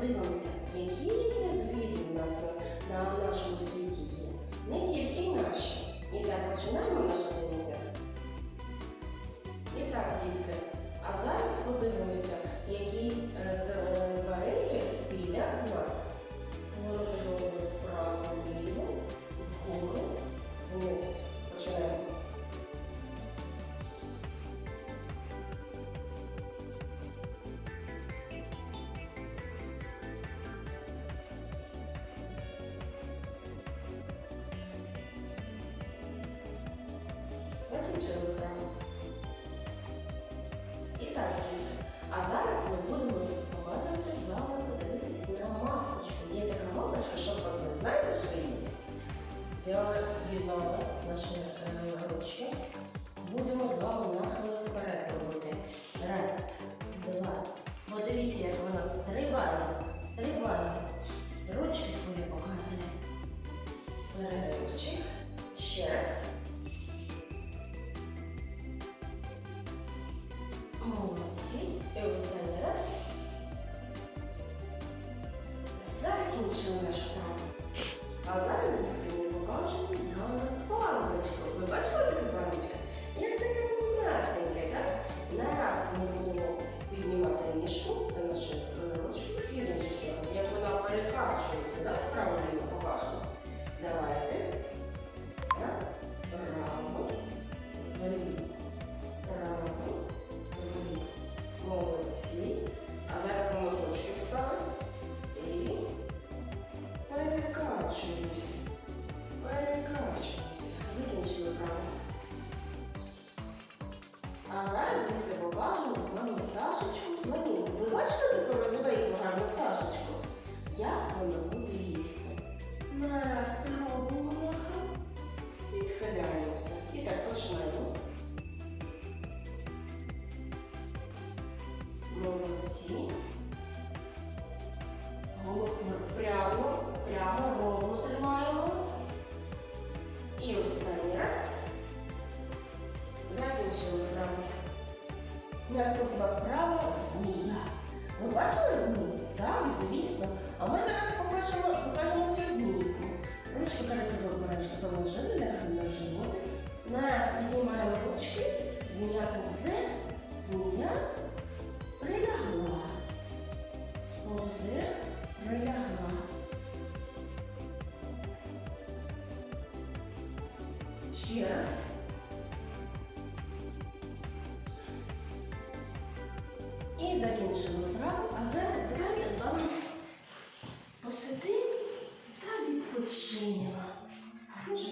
подивимося, які різні звірі у нас на, на нашому світі є. Не тільки наші. І так, починаємо наше Закінчили вправо. І так, діти. А зараз ми будемо показувати з вами подивитися на мавпочку. Є така мавпочка, що про це знаєте, що її? Закінчили наш. А зараз ми покажемо з вами паличку. Ви бачили таку паличку? Як таке м'ясненьке, так? Нараз ми будемо піднімати ніжку та нашу е, сторону. Як вона перекачується, так? Вправо Ще раз. І закінчимо вправу. А зараз давайте з вами посидимо та відпочинемо. Дуже